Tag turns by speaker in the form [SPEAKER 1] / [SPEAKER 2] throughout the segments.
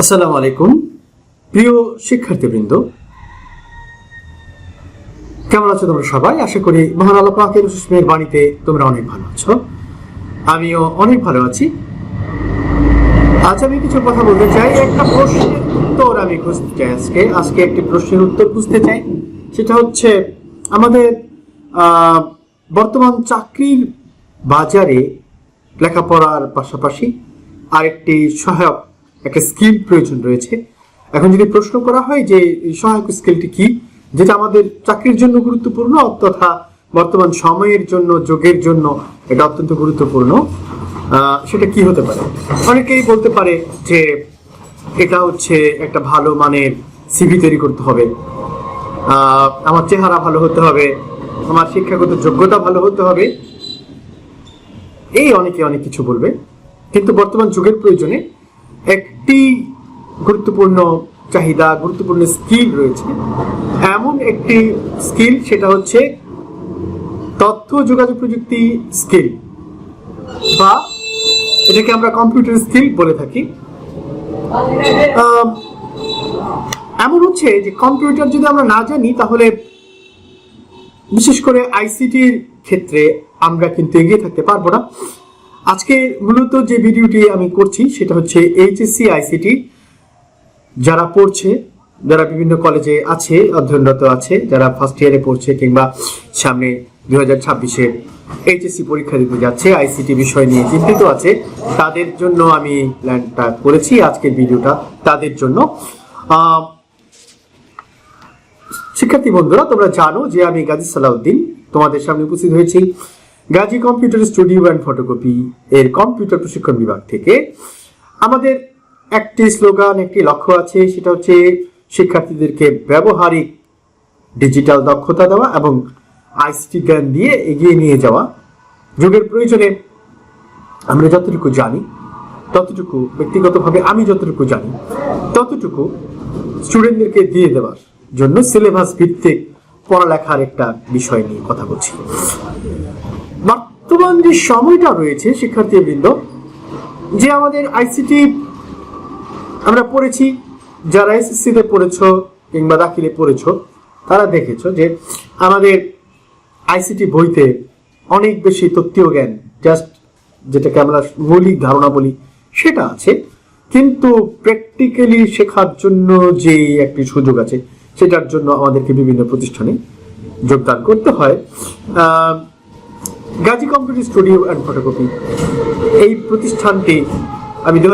[SPEAKER 1] আসসালামু আলাইকুম, প্রিয় শিক্ষার্থীবৃন্দ। কেমন আছো তোমরা সবাই? আশা করি মহান আল্লাহ সুস্মের বাণীতে তোমরা অনেক ভালো আছো। আমিও অনেক ভালো আছি। আজ আমি কিছু কথা বলতে চাই। একটা প্রশ্নের উত্তর আমি খুঁজতে চাই আজকে। আজকে একটি প্রশ্নের উত্তর খুঁজতে চাই। সেটা হচ্ছে, আমাদের বর্তমান চাকরির বাজারে লেখাপড়ার পাশাপাশি আরেকটি সহায়ক একটা স্কিল প্রয়োজন রয়েছে। এখন যদি প্রশ্ন করা হয় যে সহায়ক স্কিলটি কি, যেটা আমাদের চাকরির জন্য গুরুত্বপূর্ণ তথা বর্তমান সময়ের জন্য, যোগের জন্য এটা অত্যন্ত গুরুত্বপূর্ণ সেটা কি হতে পারে? অনেকেই বলতে পারে যে এটা হচ্ছে একটা ভালো মানের সিভি তৈরি করতে হবে। আমার চেহারা ভালো হতে হবে, আমার শিক্ষাগত যোগ্যতা ভালো হতে হবে। এই অনেকে অনেক কিছু বলবে। কিন্তু বর্তমান যুগের প্রয়োজনে একটি গুরুত্বপূর্ণ চাহিদা, গুরুত্বপূর্ণ স্কিল রয়েছে। এমন একটি স্কিল সেটা হচ্ছে তথ্য যোগাযোগ প্রযুক্তি স্কিল বা এটাকে আমরা কম্পিউটার স্কিল বলে থাকি। এমন হচ্ছে যে কম্পিউটার যদি আমরা না জানি, তাহলে বিশেষ করে আইসিটির ক্ষেত্রে আমরা কিন্তু এগিয়ে থাকতে পারব না। আজকে মূলত যে ভিডিওটি আমি করছি সেটা হচ্ছে এইচএসসি, আইসিটি যারা পড়ছে, যারা বিভিন্ন কলেজে আছে, অধ্যয়নরত আছে, যারা ফার্স্ট ইয়ারে পড়ছে কিংবা সামনে দুই হাজার ছাব্বিশে এইচএসসি পরীক্ষা দিতে যাচ্ছে, আইসিটি বিষয় নিয়ে চিন্তিত আছে, তাদের জন্য আমি প্ল্যানটা করেছি আজকের ভিডিওটা তাদের জন্য। শিক্ষার্থী বন্ধুরা, তোমরা জানো যে আমি গাজী সালাউদ্দিন তোমাদের সামনে উপস্থিত হয়েছি। Gazi computer studio and photocopy এর কম্পিউটার প্রশিক্ষণ বিভাগ থেকে। আমাদের একটি স্লোগান, একটি লক্ষ্য আছে, সেটা হচ্ছে শিক্ষার্থীদেরকে ব্যবহারিক ডিজিটাল দক্ষতা দেওয়া এবং আইসিটি জ্ঞান দিয়ে এগিয়ে নিয়ে যাওয়া। যুগের প্রয়োজনে আমরা যতটুকু জানি, ততটুকু, ব্যক্তিগতভাবে আমি যতটুকু জানি, ততটুকু স্টুডেন্টদেরকে দিয়ে দেওয়ার জন্য সিলেবাস ভিত্তিক পড়ালেখার একটা বিষয় নিয়ে কথা বলছি। বর্তমান যে সময়টা রয়েছে, শিক্ষার্থীবৃন্দ, যে আমাদের আইসিটি আমরা পড়েছি, যারা এসএসসি তে পড়েছো কিংবা দাখিলে পড়েছো, তারা দেখেছ যে আমাদের আইসিটি বইতে অনেক বেশি তত্ত্বীয় জ্ঞান জাস্ট যেটাকে আমরা মৌলিক ধারণা বলি, সেটা আছে। কিন্তু প্র্যাকটিক্যালি শেখার জন্য যে একটি সুযোগ আছে, সেটার জন্য আমাদেরকে বিভিন্ন প্রতিষ্ঠানে যোগদান করতে হয়। Gazi computer studio and photocopy এই প্রতিষ্ঠানটি আমি দু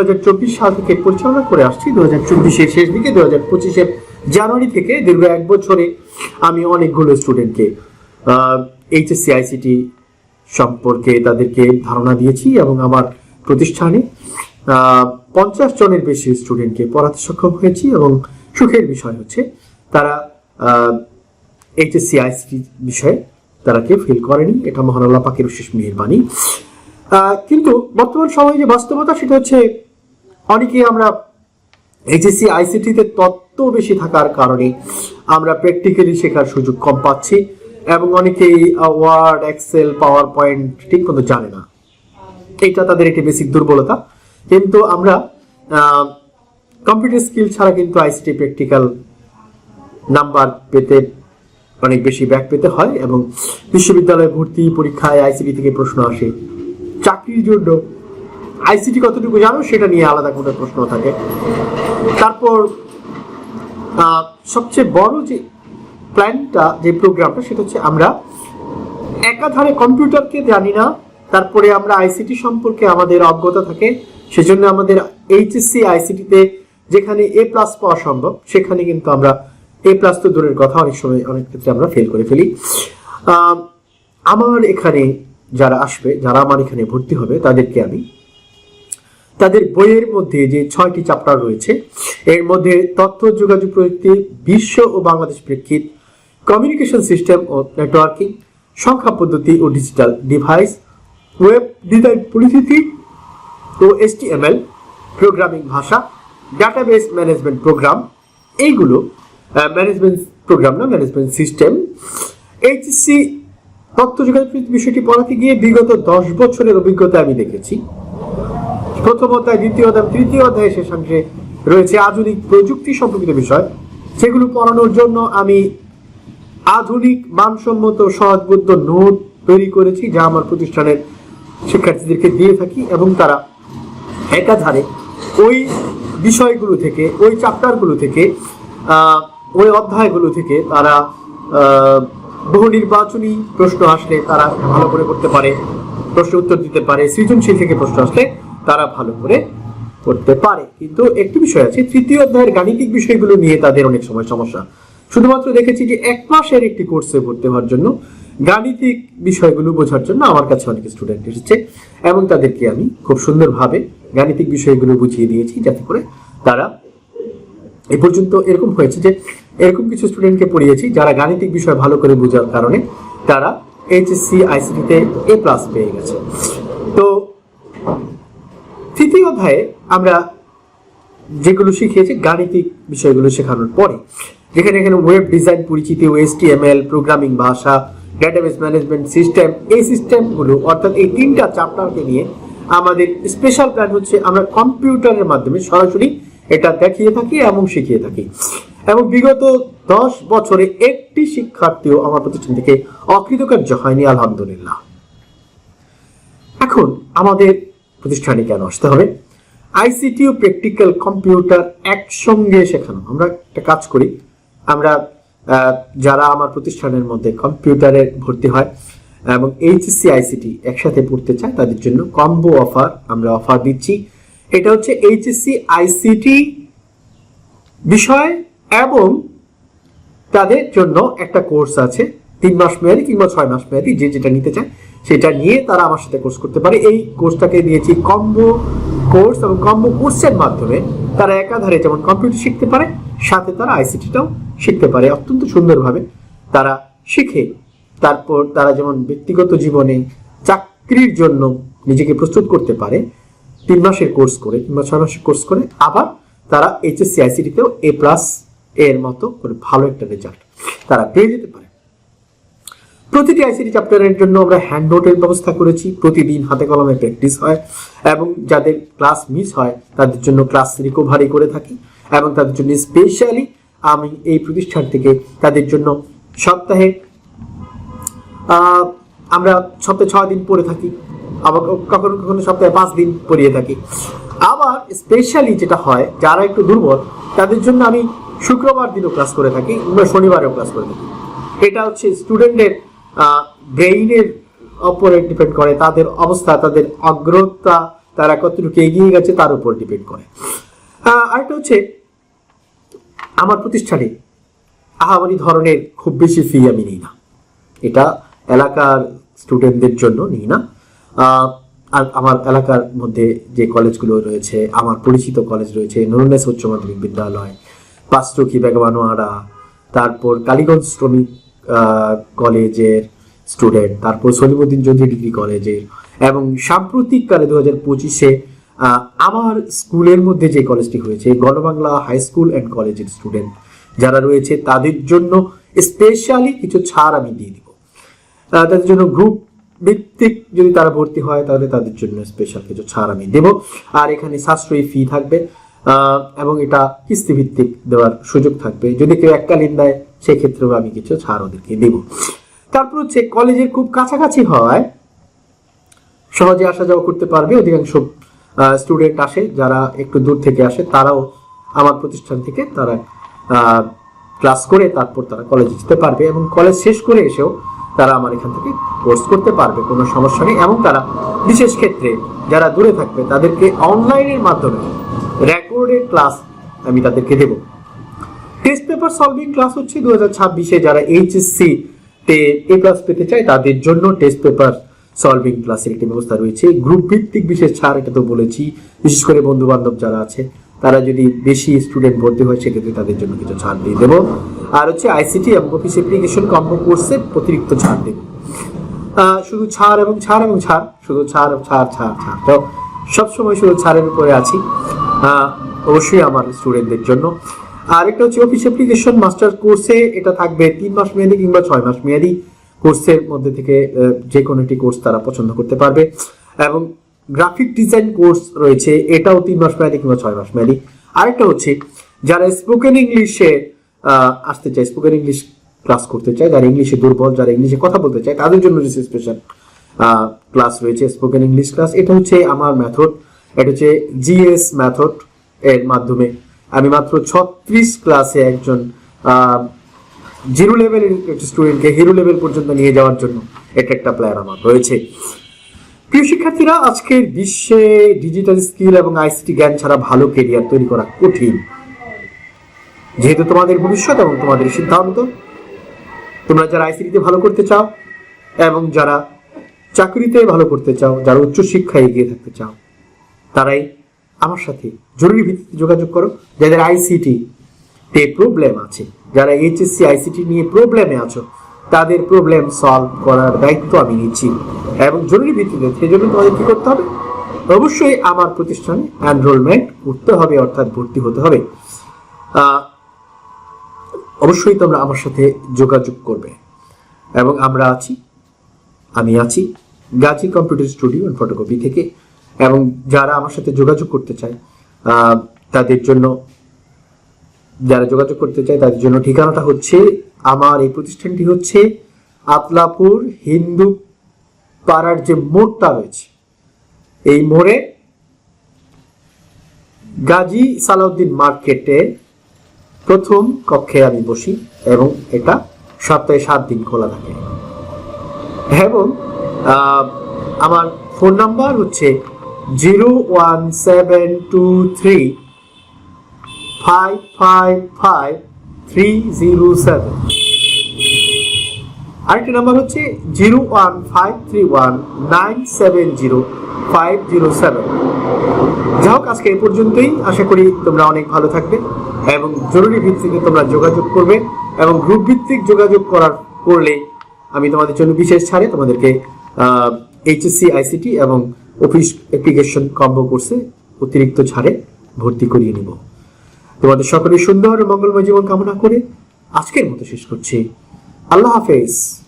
[SPEAKER 1] সাল থেকে পরিচালনা করে আসছি। দু হাজার চব্বিশের শেষ দিকে দু হাজার পঁচিশের জানুয়ারি থেকে দীর্ঘ এক বছরে আমি অনেকগুলো স্টুডেন্টকে এইচএসসি, আইসিটি সম্পর্কে তাদেরকে ধারণা দিয়েছি এবং আমার প্রতিষ্ঠানে পঞ্চাশ জনের বেশি স্টুডেন্টকে পড়াতে সক্ষম হয়েছি এবং সুখের বিষয় হচ্ছে তারা এইচএসসি, আইসিটি বিষয়ে তারা কেউ ফিল করেনি। এটা মহান আল্লাহ পাকের বিশেষ মেহরবানি। কিন্তু বর্তমান সময়ে যে বাস্তবতা, সেটা হচ্ছে অনেকে আমরা এইচএসসি আইসিটিতে তত্ত্ব বেশি থাকার কারণে আমরা প্র্যাকটিক্যালি শেখার সুযোগ কম পাচ্ছি এবং অনেকেই ওয়ার্ড এক্সেল পাওয়ার পয়েন্ট ঠিক মতো জানে না। এটা তাদের একটি বেসিক দুর্বলতা। কিন্তু আমরা কম্পিউটার স্কিল ছাড়া কিন্তু আইসিটি প্র্যাকটিক্যাল নাম্বার পেতে অনেক বেশি ব্যাক পেতে হয় এবং বিশ্ববিদ্যালয়ে ভর্তি পরীক্ষায় আইসিটি থেকে প্রশ্ন আসে। চাকরির জন্য আইসিটি কতটুকু জানো? সেটা নিয়ে আলাদা কোনো প্রশ্ন থাকে। তারপর সবচেয়ে বড় যে প্ল্যানটা, যে প্রোগ্রামটা, সেটা হচ্ছে আমরা একাধারে কম্পিউটারকে জানি না, তারপরে আমরা আইসিটি সম্পর্কে আমাদের অজ্ঞতা থাকে, সেজন্য আমাদের এইচএসসি আইসিটিতে যেখানে এ প্লাস পাওয়া সম্ভব, সেখানে কিন্তু আমরা এ প্লাস তো দূরের কথা, অনেক সময় অনেক ক্ষেত্রে আমরা ফেল করে ফেলি। আমার এখানে যারা আসবে, যারা আমার এখানে ভর্তি হবে, তাদেরকে আমি, তাদের বইয়ের মধ্যে যে ছয়টি চ্যাপ্টার রয়েছে, এর মধ্যে তথ্য, যোগাযোগ প্রযুক্তি, বিশ্ব ও বাংলাদেশ প্রেক্ষিত কমিউনিকেশন সিস্টেম ও নেটওয়ার্কিং সংখ্যা পদ্ধতি ও ডিজিটাল ডিভাইস ওয়েব ডিজাইন পরিস্থিতি ও এসটিএমএল প্রোগ্রামিং ভাষা ডাটাবেস ম্যানেজমেন্ট প্রোগ্রাম এইগুলো ম্যানেজমেন্ট প্রোগ্রাম না ম্যানেজমেন্ট সিস্টেম এইচএসসি তথ্য যোগাযোগ বিষয়টি পড়াতে গিয়ে বিগত দশ বছরের অভিজ্ঞতা আমি দেখেছি। প্রথম অধ্যায় দ্বিতীয় অধ্যায়, তৃতীয় অধ্যায় শেষাংশে রয়েছে আধুনিক প্রযুক্তি সম্পর্কিত বিষয়। সেগুলো পড়ানোর জন্য আমি আধুনিক, মানসম্মত, সহজবোধ্য নোট তৈরি করেছি, যা আমার প্রতিষ্ঠানের শিক্ষার্থীদেরকে দিয়ে থাকি এবং তারা একাধারে ওই বিষয়গুলো থেকে, ওই চ্যাপ্টারগুলো থেকে ওই অধ্যায়গুলো থেকে তারা বহু নির্বাচনী প্রশ্ন আসলে তারা ভালো করে করতে পারে প্রশ্ন উত্তর দিতে পারে, সৃজনশীল থেকে প্রশ্ন আসলে তারা ভালো করে করতে পারে। কিন্তু একটি বিষয় আছে, তৃতীয় অধ্যায়ের গাণিতিক বিষয়গুলো নিয়ে তাদের অনেক সময় সমস্যা। শুধুমাত্র দেখেছি যে এক মাসের একটি কোর্সে ভর্তি হওয়ার জন্য গাণিতিক বিষয়গুলো বোঝার জন্য আমার কাছে অনেক স্টুডেন্ট এসেছে এবং তাদেরকে আমি খুব সুন্দরভাবে গাণিতিক বিষয়গুলো বুঝিয়ে দিয়েছি, যাতে করে তারা এ পর্যন্ত এরকম হয়েছে যে এরকম কিছু স্টুডেন্টকে পড়িয়েছি যারা গাণিতিক বিষয় ভালো করে বোঝার কারণে তারা এইচএসসি আইসিটিতে এ প্লাস পেয়ে গেছে। তো তৃতীয় অধ্যায়ে আমরা যেগুলো শিখিয়েছি, গাণিতিক বিষয়গুলো শেখানোর পরে, যেখানে এখানে ওয়েব ডিজাইন পরিচিতি এসটিএমএল প্রোগ্রামিং ভাষা ডেটাবেস ম্যানেজমেন্ট সিস্টেম এই সিস্টেমগুলো অর্থাৎ এই তিনটা চ্যাপ্টারকে নিয়ে আমাদের স্পেশাল প্ল্যান হচ্ছে আমরা কম্পিউটারের মাধ্যমে সরাসরি এটা দেখিয়ে থাকি এবং শিখিয়ে থাকি। এবং বিগত দশ বছরে একটি শিক্ষার্থীও আমার প্রতিষ্ঠান থেকে অকৃতকার্য হয়নি, আলহামদুলিল্লাহ। এখন আমাদের প্রতিষ্ঠানে কেন আসতে হবে? আইসিটি ও প্র্যাকটিক্যাল কম্পিউটার একসঙ্গে শেখানো। আমরা একটা কাজ করি। আমরা যারা আমার প্রতিষ্ঠানের মধ্যে কম্পিউটারে ভর্তি হয় এবং এইচএসসি আইসিটি একসাথে পড়তে চায়, তাদের জন্য কম্বো অফার আমরা অফার দিচ্ছি। এটা হচ্ছে এইচএসসি আইসিটি বিষয় এবং তাদের জন্য একটা কোর্স আছে। তিন মাস মেয়াদি কিংবা ছয় মাস মেয়াদি, যে যেটা নিতে চায়, সেটা নিয়ে তারা আমার সাথে কোর্স করতে পারে। এই কোর্সটাকে দিয়েছি কম্বো কোর্স এবং কম্বো কোর্সের মাধ্যমে তারা একাধারে যেমন কম্পিউটার শিখতে পারে, সাথে তারা আইসিটিটাও শিখতে পারে। অত্যন্ত সুন্দরভাবে তারা শিখে। তারপর তারা যেমন ব্যক্তিগত জীবনে চাকরির জন্য নিজেকে প্রস্তুত করতে পারে তিন মাসের কোর্স করে কিংবা ছয় মাসের কোর্স করে, আবার তারা এইচএসসি আইসিটিতেও এ প্লাস এর মতো করে ভালো একটা রেজাল্ট তারা পেয়ে যেতে পারে। প্রতিটি আইসিটি চ্যাপ্টারের জন্য আমরা হ্যান্ড নোটের ব্যবস্থা করেছি। প্রতিদিন হাতে কলমে প্র্যাকটিস হয় এবং যাদের ক্লাস মিস হয়, তাদের জন্য ক্লাস রিকভারি করে থাকি এবং তাদের জন্য স্পেশালি আমি এই প্রতিষ্ঠান থেকে তাদের জন্য সপ্তাহে আমরা সপ্তাহে ছয় দিন পড়ে থাকি। আবার কখনো কখনো সপ্তাহে পাঁচ দিন পড়িয়ে থাকি। আবার স্পেশালি যেটা হয়, যারা একটু দুর্বল, তাদের জন্য আমি শুক্রবার দিনও ক্লাস করে থাকি কিংবা শনিবারেও ক্লাস করে থাকি। এটা হচ্ছে স্টুডেন্টের ব্রেইনের উপরে ডিপেন্ড করে, তাদের অবস্থা, তাদের অগ্রতা, তারা কতটুকু এগিয়ে গেছে তার উপর ডিপেন্ড করে। আরেকটা হচ্ছে, আমার প্রতিষ্ঠানে আহামরি ধরনের খুব বেশি ফি আমি নিই না। এটা এলাকার স্টুডেন্টদের জন্য নিই না। আর আমার এলাকার মধ্যে যে কলেজগুলো রয়েছে, আমার পরিচিত কলেজ রয়েছে, নুরুন্নেস উচ্চ মাধ্যমিক বিদ্যালয় পাঁচটুকি বেগবানোয়ারা তারপর কালীগঞ্জ শ্রমিক কলেজের স্টুডেন্ট তারপর সলিমুদ্দিন চৌধুরী ডিগ্রি কলেজের এবং সাম্প্রতিককালে দু হাজার পঁচিশে আমার স্কুলের মধ্যে যে কলেজটি হয়েছে, গণবাংলা হাই স্কুল অ্যান্ড কলেজের স্টুডেন্ট যারা রয়েছে তাদের জন্য স্পেশালি কিছু ছাড় আমি দিয়ে দিব। তাদের জন্য গ্রুপ ভিত্তিক যদি তারা ভর্তি হয়, তাহলে তাদের জন্য স্পেশাল কিছু ছাড় আমি দেব। আর এখানে সাশ্রয়ী ফি থাকবে এবং এটা কিস্তি ভিত্তিক দেওয়ার সুযোগ থাকবে। যদি কেউ এককালীন দেয়, সেক্ষেত্রেও আমি কিছু ছাড় ওদেরকে দেব। তারপর হচ্ছে কলেজের খুব কাছাকাছি হওয়ায় সহজে আসা যাওয়া করতে পারবে। অধিকাংশ স্টুডেন্ট আসে, যারা একটু দূর থেকে আসে, তারাও আমার প্রতিষ্ঠান থেকে তারা ক্লাস করে তারপর তারা কলেজে যেতে পারবে। এবং কলেজ শেষ করে এসেও তারা আমার এখান থেকে কোর্স করতে পারবে, কোনো সমস্যা নেই। এবং তারা বিশেষ ক্ষেত্রে যারা দূরে থাকবে, তাদেরকে অনলাইনের মাধ্যমে রেকর্ডেড ক্লাস আমি তাদেরকে দেবো। টেস্ট পেপার সলভিং ক্লাস হচ্ছে দু হাজার ছাব্বিশে। যারা এইচএসসি তে এ প্লাস পেতে চায়, তাদের জন্য টেস্ট পেপার সলভিং ক্লাসের একটি ব্যবস্থা রয়েছে। গ্রুপ ভিত্তিক বিশেষ ছাড়, এটা তো বলেছি। বিশেষ করে বন্ধু বান্ধব যারা আছে তারা যদি বেশি স্টুডেন্ট ভর্তি হয়, সেক্ষেত্রে তাদের জন্য কিছু ছাড় দিয়ে দেবো। আর হচ্ছে আইসিটি এবং অফিস অ্যাপ্লিকেশন কম্বো কোর্সে অতিরিক্ত ছাড় দেবো। শুধু ছাড় এবং ছাড় এবং ছাড়, শুধু ছাড় ছাড় ছাড় ছাড়। তো সবসময় শুধু ছাড়ের উপরে আছি। অবশ্যই আমার স্টুডেন্টদের জন্য। আর একটা হচ্ছে অফিস অ্যাপ্লিকেশন মাস্টার কোর্সে এটা থাকবে তিন মাস মেয়াদি কিংবা ছয় মাস মেয়াদি কোর্সের মধ্যে থেকে যে কোনো একটি কোর্স তারা পছন্দ করতে পারবে। এবং গ্রাফিক ডিজাইন কোর্স রয়েছে, এটাও তিন মাস মেয়াদি কিংবা ছয় মাস মেয়াদি। আরেকটা হচ্ছে, যারা স্পোকেন ইংলিশে আসতে চায় স্পোকেন ইংলিশ ক্লাস করতে চায়, যারা ইংলিশে দুর্বল, যারা ইংলিশে কথা বলতে চায়, তাদের জন্য যে স্পেশাল ক্লাস রয়েছে স্পোকেন ইংলিশ ক্লাস এটা হচ্ছে আমার মেথড এটা হচ্ছে জিএস মেথড এর মাধ্যমে। আমি মাত্র ছত্রিশ ক্লাসে একজন জিরো লেভেলের স্টুডেন্টকে হিরো লেভেল পর্যন্ত নিয়ে যাওয়ার জন্য এটা একটা প্ল্যান আমার রয়েছে। প্রিয় শিক্ষার্থীরা আজকের বিশ্বে ডিজিটাল স্কিল এবং আইসিটি জ্ঞান ছাড়া ভালো কেরিয়ার তৈরি করা কঠিন। যেহেতু তোমাদের ভবিষ্যৎ এবং তোমাদের সিদ্ধান্ত, তোমরা যারা আইসিটিতে ভালো করতে চাও এবং যারা চাকরিতে ভালো করতে চাও, যারা উচ্চ শিক্ষায় এগিয়ে থাকতে চাও, তারাই আমার সাথে জরুরি ভিত্তিতে যোগাযোগ করো। যাদের আইসিটি তে প্রবলেম আছে, যারা এইচএসসি আইসিটি নিয়ে প্রবলেমে আছো তাদের প্রবলেম সলভ করার দায়িত্ব আমি নিচ্ছি। এবং জরুরি ভিত্তিতে সেজন্য তোমাদের কি করতে হবে? অবশ্যই আমার প্রতিষ্ঠানে এনরোলমেন্ট করতে হবে, অর্থাৎ ভর্তি হতে হবে। অবশ্যই তোমরা আমার সাথে যোগাযোগ করবে। এবং আমরা আছি, আমি আছি Gazi computer studio and photocopy থেকে। এবং যারা আমার সাথে যোগাযোগ করতে চায় তাদের জন্য, যারা যোগাযোগ করতে চায়, তাদের জন্য ঠিকানাটা হচ্ছে আমার এই প্রতিষ্ঠানটি হচ্ছে আতলাপুর হিন্দু পাড়ার যে মোড়টা রয়েছে, এই মোড়ে গাজী সালাউদ্দিন মার্কেটে প্রথম কক্ষে আমি বসি এবং এটা সপ্তাহে সাত দিন খোলা থাকে। এবং আমার ফোন নাম্বার হচ্ছে zero one seven two three five five five আরেকটি নাম্বার হচ্ছে zero one five three one nine seven zero five zero seven যাই হোক, আজকে এই পর্যন্তই। আশা করি তোমরা অনেক ভালো থাকবে এবং জরুরি ভিত্তিতে তোমরা যোগাযোগ করবে এবং গ্রুপ ভিত্তিক যোগাযোগ করার করলে আমি তোমাদের জন্য বিশেষ ছাড়ে তোমাদেরকে এইচএসসি আইসিটি এবং অফিস অ্যাপ্লিকেশন কম্বো কোর্সে অতিরিক্ত ছাড়ে ভর্তি করিয়ে নিব। তোমাদের সকলের সুন্দর মঙ্গলময় জীবন কামনা করে আজকের মতো শেষ করছি। আল্লাহ হাফেজ।